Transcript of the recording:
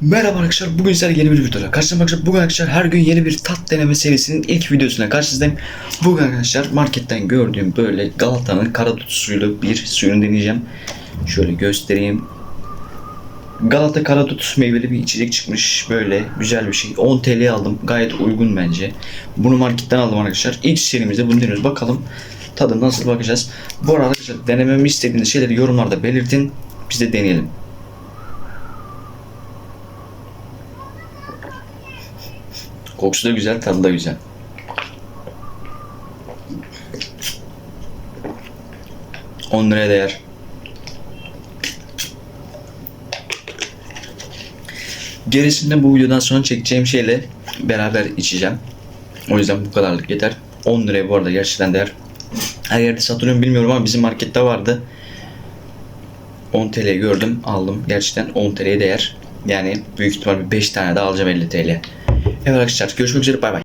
Merhaba arkadaşlar bugün sizlerle yeni bir videoda karşınızda arkadaşlar bugün arkadaşlar her gün yeni bir tat deneme serisinin ilk videosuna karşınızdayım. Bugün arkadaşlar marketten gördüğüm böyle Galata'nın karadut suylu bir suyunu deneyeceğim. Şöyle göstereyim. Galata karadut meyveli bir içecek çıkmış. Böyle güzel bir şey. 10 TL aldım. Gayet uygun bence. Bunu marketten aldım arkadaşlar. İlk serimizde bunu deniyoruz. Bakalım tadı nasıl bakacağız. Bu arada arkadaşlar denememi istediğiniz şeyleri yorumlarda belirtin. Biz de deneyelim Kokusu da güzel, tadı da güzel. On liraya değer. Gerisinde bu videodan sonra çekeceğim şeyle beraber içeceğim. O yüzden bu kadarlık yeter. 10 liraya bu arada gerçekten değer. Her yerde satılıyor bilmiyorum ama bizim markette vardı. 10 TL gördüm aldım. Gerçekten 10 TL'ye değer. Yani büyük ihtimal bir 5 tane de alacağım 50 TL. Evet arkadaşlar görüşmek üzere bay bay.